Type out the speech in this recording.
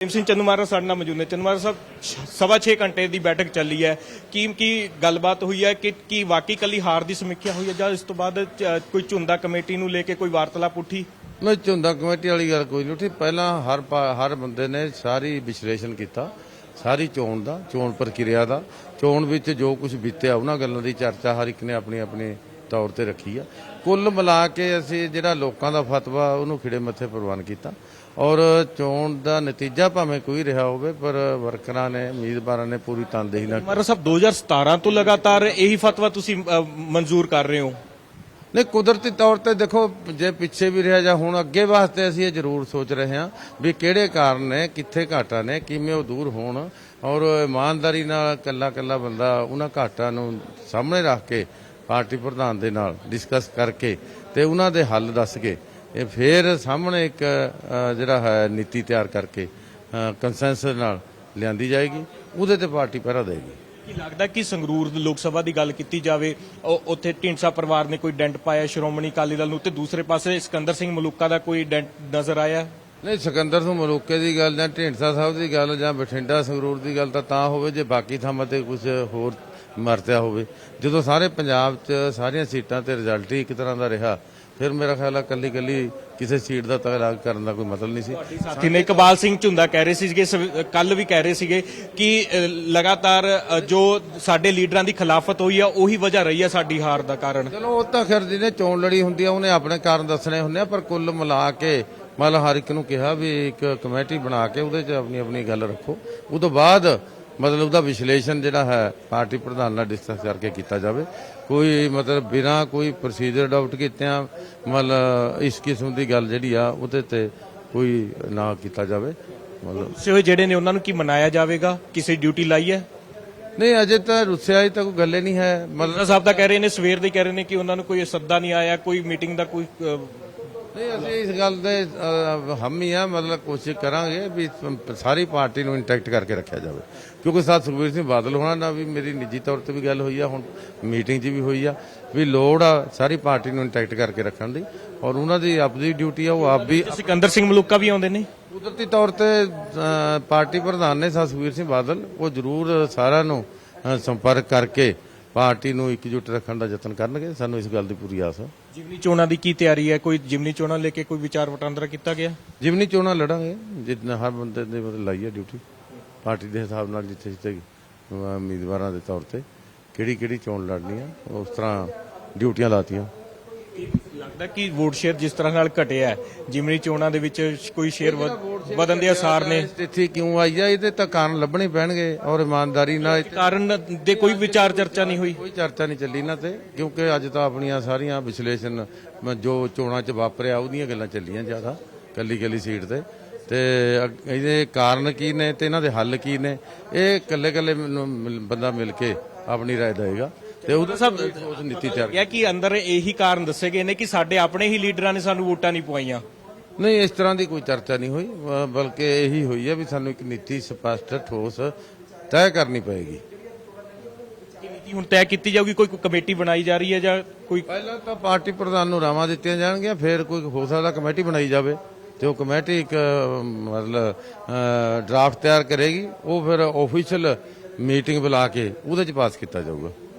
ਭੀਮ ਸਿੰਘ ਚੰਦੂਮਾਰਾ ਸਾਡੇ ਨਾਲ ਮੌਜੂਦ ਨੇ। ਚੰਦੂਮਾਰਾ ਸਾਹਿਬ ਸਵਾ 6 ਘੰਟੇ ਦੀ ਬੈਠਕ ਚੱਲੀ ਹੈ। ਕੀ ਕੀ ਗੱਲਬਾਤ ਹੋਈ ਹੈ ਕਿ, ਕੀ ਵਾਕਈ ਕੱਲੀ ਹਾਰ ਦੀ ਸਮੀਖਿਆ ਹੋਈ ਹੈ ਜਾਂ ਇਸ ਤੋਂ ਬਾਅਦ ਕੋਈ ਝੁੰਦਾ ਕਮੇਟੀ ਨੂੰ ਲੈ ਕੇ ਕੋਈ ਵਾਰਤਾਲਾਪ ਉੱਠੀ? ਮੈਂ ਝੁੰਦਾ ਕਮੇਟੀ ਵਾਲੀ ਗੱਲ ਕੋਈ ਨਹੀਂ ਉੱਠੀ। ਪਹਿਲਾਂ ਹਰ ਹਰ ਬੰਦੇ ਨੇ ਸਾਰੀ ਵਿਸ਼ਲੇਸ਼ਣ ਕੀਤਾ, ਸਾਰੀ ਚੋਣ ਦਾ, ਚੋਣ ਪ੍ਰਕਿਰਿਆ ਦਾ। ਚੋਣ ਵਿੱਚ ਜੋ ਕੁਝ ਬੀਤਿਆ, ਉਹਨਾਂ ਗੱਲਾਂ ਦੀ ਚਰਚਾ ਹਰ ਇੱਕ ਨੇ ਆਪਣੀ ਆਪਣੀ ਤੌਰ ਤੇ ਰੱਖੀ ਆ। ਕੁੱਲ ਮਿਲਾ ਕੇ ਅਸੀਂ ਜਿਹੜਾ ਲੋਕਾਂ ਦਾ ਫਤਵਾ, ਉਹਨੂੰ ਖਿੜੇ ਮੱਥੇ ਪ੍ਰਵਾਨ ਕੀਤਾ। ਔਰ ਚੋਣ ਦਾ ਨਤੀਜਾ ਭਾਵੇਂ ਕੋਈ ਰਿਹਾ ਹੋਵੇ ਪਰ ਵਰਕਰਾਂ ਨੇ ਉਮੀਦਵਾਰਾਂ ਨੇ ਪੂਰੀ ਤਨਦੇਹੀ ਨਾਲ ਚੰਦੂਮਾਰਾ ਸਾਹਿਬ 2017 ਤੋਂ ਲਗਾਤਾਰ ਇਹੀ ਫਤਵਾ ਤੁਸੀਂ ਮਨਜ਼ੂਰ ਕਰ ਰਹੇ ਹੋ? ਨਹੀਂ ਕੁਦਰਤੀ ਤੌਰ ਤੇ ਦੇਖੋ ਜੇ ਪਿੱਛੇ ਵੀ ਰਿਹਾ ਜਾਂ ਹੁਣ ਅੱਗੇ ਵਾਸਤੇ ਅਸੀਂ ਇਹ ਜ਼ਰੂਰ ਸੋਚ ਰਹੇ ਹਾਂ ਵੀ ਕਿਹੜੇ ਕਾਰਨ ਨੇ ਕਿੱਥੇ ਘਾਟਾ ਨੇ ਕਿਵੇਂ ਉਹ ਦੂਰ ਹੋਣ। ਔਰ ਇਮਾਨਦਾਰੀ ਨਾਲ ਕੱਲਾ ਕੱਲਾ ਬੰਦਾ ਉਹਨਾਂ ਘਾਟਾਂ ਨੂੰ ਸਾਹਮਣੇ ਰੱਖ ਕੇ ਪਾਰਟੀ ਪ੍ਰਧਾਨ ਦੇ ਨਾਲ ਡਿਸਕਸ ਕਰਕੇ ਤੇ ਉਹਨਾਂ ਦੇ ਹੱਲ ਦੱਸ ਕੇ ਇਹ ਫੇਰ ਸਾਹਮਣੇ ਇੱਕ ਜਿਹੜਾ ਹੈ ਨੀਤੀ ਤਿਆਰ ਕਰਕੇ ਕੰਸੈਂਸਸ ਨਾਲ ਲਿਆਂਦੀ ਜਾਏਗੀ ਉਹਦੇ ਤੇ ਪਾਰਟੀ ਪਹਿਰਾ ਦੇਗੀ। ਕੀ ਲੱਗਦਾ ਕਿ ਸੰਗਰੂਰ ਦੀ ਲੋਕ ਸਭਾ ਦੀ ਗੱਲ ਕੀਤੀ ਜਾਵੇ ਉੱਥੇ ਢੀਂਡਸਾ ਪਰਿਵਾਰ ਨੇ ਕੋਈ ਡੈਂਟ ਪਾਇਆ ਸ਼੍ਰੋਮਣੀ ਅਕਾਲੀ ਦਲ ਨੂੰ ਤੇ ਦੂਸਰੇ ਪਾਸੇ ਸਿਕੰਦਰ ਸਿੰਘ ਮਲੂਕਾ ਦਾ ਕੋਈ ਡੈਂਟ ਨਜ਼ਰ ਆਇਆ? ਨਹੀਂ ਸਿਕੰਦਰ ਸਿੰਘ ਮਲੂਕੇ ਦੀ ਗੱਲ ਜਾਂ ਢੀਂਡਸਾ ਸਾਹਿਬ ਦੀ ਗੱਲ ਜਾਂ ਬਠਿੰਡਾ ਸੰਗਰੂਰ ਦੀ ਗੱਲ ਤਾਂ ਤਾਂ ਹੋਵੇ ਜੇ ਬਾਕੀ ਥਾਵਾਂ ਤੇ ਕੁਝ ਹੋਰ ਮਰਤਿਆ ਹੋਵੇ। ਜਦੋਂ ਸਾਰੇ ਪੰਜਾਬ 'ਚ ਸਾਰੀਆਂ ਸੀਟਾਂ ਤੇ ਰਿਜ਼ਲਟ ਹੀ ਇੱਕ ਤਰ੍ਹਾਂ ਦਾ ਰਿਹਾ ਫਿਰ ਮੇਰਾ ਖਿਆਲ ਆ ਕੱਲੀ ਕੱਲੀ ਕਿਸੇ ਸੀਟ ਦਾ ਤਗਰਾਗ ਕਰਨ ਦਾ ਕੋਈ ਮਤਲਬ ਨਹੀਂ ਸੀ। ਸਾਥੀ ਨੇ ਇਕਬਾਲ ਸਿੰਘ ਝੁੰਦਾ ਕਹਿ ਰਹੇ ਸੀਗੇ ਕੱਲ ਵੀ ਕਹਿ ਰਹੇ ਸੀਗੇ ਕਿ ਲਗਾਤਾਰ ਜੋ ਸਾਡੇ ਲੀਡਰਾਂ ਦੀ ਖਿਲਾਫਤ ਹੋਈ ਆ ਉਹੀ ਵਜ੍ਹਾ ਰਹੀ ਆ ਸਾਡੀ ਹਾਰ ਦਾ ਕਾਰਨ। ਚਲੋ ਉਹ ਤਾਂ ਖੈਰ ਜਿਹਨੇ ਚੋਣ ਲੜੀ ਹੁੰਦੀ ਆ ਉਹਨੇ ਆਪਣੇ ਕਾਰਨ ਦੱਸਣੇ ਹੁੰਦੇ ਆ ਪਰ ਕੁੱਲ ਮਿਲਾ ਕੇ ਮਤਲਬ ਹਰ ਇੱਕ ਨੂੰ ਕਿਹਾ ਵੀ ਇੱਕ ਕਮੇਟੀ ਬਣਾ ਕੇ ਉਹਦੇ 'ਚ ਆਪਣੀ ਆਪਣੀ ਗੱਲ ਰੱਖੋ। ਉਹ ਤੋਂ ਬਾਅਦ ਮਤਲਬ ਉਹਦਾ ਵਿਸ਼ਲੇਸ਼ਣ ਜਿਹੜਾ ਹੈ ਪਾਰਟੀ ਪ੍ਰਧਾਨ ਨਾਲ ਡਿਸਕਸ ਕਰਕੇ ਕੀਤਾ ਜਾਵੇ। ਕੋਈ ਮਤਲਬ ਬਿਨਾ ਕੋਈ ਪ੍ਰੋਸੀਜਰ ਅਡਾਪਟ ਕੀਤਿਆਂ ਮਤਲਬ ਇਸ ਕਿਸਮ ਦੀ ਗੱਲ ਜਿਹੜੀ ਆ ਉਹਦੇ ਤੇ ਕੋਈ ਨਾ ਕੀਤਾ ਜਾਵੇ। ਮਤਲਬ ਸੇ ਹੋਏ ਜਿਹੜੇ ਨੇ ਉਹਨਾਂ ਨੂੰ ਕੀ ਮਨਾਇਆ ਜਾਵੇਗਾ? ਕਿਸੇ ਡਿਊਟੀ ਲਾਈ ਹੈ? ਨਹੀਂ ਅਜੇ ਤਾਂ ਰੁੱਸਿਆ ਅਜੇ ਤਾਂ ਕੋਈ ਗੱਲ ਹੀ ਨਹੀਂ ਹੈ। ਮਤਲਬ ਸਾਹਿਬ ਤਾਂ ਕਹਿ ਰਹੇ ਨੇ ਸਵੇਰ ਦੇ ਕਹਿ ਰਹੇ ਨੇ ਕਿ ਉਹਨਾਂ ਨੂੰ ਕੋਈ ਸੱਦਾ ਨਹੀਂ ਆਇਆ ਕੋਈ ਮੀਟਿੰਗ ਦਾ ਕੋਈ ਨਹੀਂ ਅਸੀਂ ਇਸ ਗੱਲ ਦੇ ਅਹ, ਹਾਮੀ ਆ ਮਤਲਬ ਕੋਸ਼ਿਸ਼ ਕਰਾਂਗੇ ਵੀ ਸ- ਸਾਰੀ ਪਾਰਟੀ ਨੂੰ ਇੰਟੈਕਟ ਕਰਕੇ ਰੱਖਿਆ ਜਾਵੇ। ਕਿਉਂਕਿ ਸਾਥ ਸੁਖਬੀਰ ਸਿੰਘ ਬਾਦਲ ਹੋਣਾ ਨਾਲ ਵੀ ਮੇਰੀ ਨਿੱਜੀ ਤੌਰ ਤੇ ਵੀ ਗੱਲ ਹੋਈ ਆ ਹੁਣ ਮੀਟਿੰਗ 'ਚ ਵੀ ਹੋਈ ਆ ਵੀ ਲੋੜ ਆ ਸਾਰੀ ਪਾਰਟੀ ਨੂੰ ਇੰਟੈਕਟ ਕਰਕੇ ਰੱਖਣ ਦੀ। ਔਰ ਉਹਨਾਂ ਦੀ ਆਪਦੀ ਡਿਊਟੀ ਆ ਉਹ ਆਪ ਵੀ ਸਿਕੰਦਰ ਸਿੰਘ ਮਲੂਕਾ ਵੀ ਆਉਂਦੇ ਨੇ? ਕੁਦਰਤੀ ਤੌਰ ਤੇ ਪਾਰਟੀ ਪ੍ਰਧਾਨ ਨੇ ਸਾਥ ਸੁਖਬੀਰ ਸਿੰਘ ਬਾਦਲ ਉਹ ਜ਼ਰੂਰ ਸਾਰਿਆਂ ਨੂੰ ਸੰਪਰਕ ਕਰਕੇ ਪਾਰਟੀ ਨੂੰ ਇਕਜੁੱਟ ਰੱਖਣ ਦਾ ਯਤਨ ਕਰਨਗੇ ਸਾਨੂੰ ਇਸ ਗੱਲ ਦੀ ਪੂਰੀ ਆਸ ਆ ਜਿਮਨੀ ਚੋਣਾਂ ਦੀ ਕੀ ਤਿਆਰੀ ਹੈ? ਕੋਈ ਜਿਮਨੀ ਚੋਣਾਂ ਲੈ ਕੇ ਕੋਈ ਵਿਚਾਰ ਵਟਾਂਦਰਾ ਕੀਤਾ ਗਿਆ? ਜਿਮਨੀ ਚੋਣਾਂ ਲੜਾਂਗੇ ਜਿੰਨਾ ਹਰ ਬੰਦੇ ਨੇ ਮਤਲਬ ਲਾਈ ਹੈ ਡਿਊਟੀ ਪਾਰਟੀ ਦੇ ਹਿਸਾਬ ਨਾਲ ਜਿੱਥੇ ਜਿੱਥੇ ਉਮੀਦਵਾਰਾਂ ਦੇ ਤੌਰ ਤੇ ਕਿਹੜੀ ਕਿਹੜੀ ਚੋਣ ਲੜਨੀ ਆ ਉਸ ਤਰ੍ਹਾਂ ਡਿਊਟੀਆਂ ਲਾਤੀਆਂ। ਲੱਗਦਾ ਕਿ ਵੋਟ ਸ਼ੇਅਰ ਜਿਸ ਤਰ੍ਹਾਂ ਨਾਲ ਘਟਿਆ ਹੈ, ਜਿਮਨੀ ਚੋਣਾਂ ਦੇ ਵਿੱਚ ਕੋਈ ਸ਼ੇਅਰ ਵਧ- ਦੇ ਆਸਾਰ ਨੇ। ਇੱਥੇ ਕਿਉਂ ਆਈ ਆ? ਇਹਦੇ ਤਾਂ ਕਾਰਨ ਲੱਭਣੇ ਪੈਣਗੇ ਔਰ ਇਮਾਨਦਾਰੀ ਨਾਲ ਕਾਰਨ ਦੇ ਕੋਈ ਵਿਚਾਰ ਚਰਚਾ ਨਹੀਂ ਹੋਈ। ਕੋਈ ਚਰਚਾ ਨਹੀਂ ਚੱਲੀ ਇਹਨਾਂ ਤੇ ਕਿਉਂਕਿ ਅੱਜ ਤਾਂ ਆਪਣੀਆਂ ਸਾਰੀਆਂ ਵਿਸ਼ਲੇਸ਼ਣ ਜੋ ਚੋਣਾਂ 'ਚ ਵਾਪਰਿਆ ਉਹਦੀਆਂ ਗੱਲਾਂ ਚੱਲੀਆਂ ਜ਼ਿਆਦਾ ਕੱਲੀ ਕੱਲੀ ਸੀਟ ਤੇ। ਤੇ ਇਹਦੇ ਕਾਰਨ ਕੀ ਨੇ ਤੇ ਇਹਨਾਂ ਦੇ ਹੱਲ ਕੀ ਨੇ ਇਹ ਕੱਲੇ ਕੱਲੇ ਬੰਦਾ ਮਿਲ ਕੇ ਆਪਣੀ ਰਾਏ ਦੇਗਾ ਤੇ ਉਹਦੇ ਸਭ ਉਸ ਨੀਤੀ ਤਿਆਰ ਇਹ ਕਿ ਅੰਦਰ ਇਹੀ ਕਾਰਨ ਦੱਸੇ ਗਏ ਨੇ ਕਿ ਸਾਡੇ ਆਪਣੇ ਹੀ ਲੀਡਰਾਂ ਨੇ ਸਾਨੂੰ ਵੋਟਾਂ ਨਹੀਂ ਪਵਾਈਆਂ? ਨਹੀਂ ਇਸ ਤਰ੍ਹਾਂ ਦੀ ਕੋਈ ਚਰਚਾ ਨਹੀਂ ਹੋਈ ਬਲਕਿ ਇਹੀ ਹੋਈ ਹੈ ਵੀ ਸਾਨੂੰ ਇੱਕ ਨੀਤੀ ਸਪਸ਼ਟ ਠੋਸ ਤੈਅ ਕਰਨੀ ਪਏਗੀ। ਨੀਤੀ ਹੁਣ ਤੈਅ ਕੀਤੀ ਜਾਊਗੀ ਕੋਈ ਕਮੇਟੀ ਬਣਾਈ ਜਾ ਰਹੀ ਹੈ ਜਾਂ ਕੋਈ ਪਹਿਲਾਂ ਤਾਂ ਪਾਰਟੀ ਪ੍ਰਧਾਨ ਨੂੰ ਰਾਵਾਂ ਦਿੱਤੀਆਂ ਜਾਣਗੀਆਂ ਫਿਰ ਕੋਈ ਹੋ ਸਕਦਾ ਕਮੇਟੀ ਬਣਾਈ ਜਾਵੇ ਤੇ ਉਹ ਕਮੇਟੀ ਇੱਕ ਮਤਲਬ ਡਰਾਫਟ ਤਿਆਰ ਕਰੇਗੀ ਉਹ ਫਿਰ ਆਫੀਸ਼ੀਅਲ ਮੀਟਿੰਗ ਬੁਲਾ ਕੇ ਉਹਦੇ ਚ ਪਾਸ ਕੀਤਾ ਜਾਊਗਾ।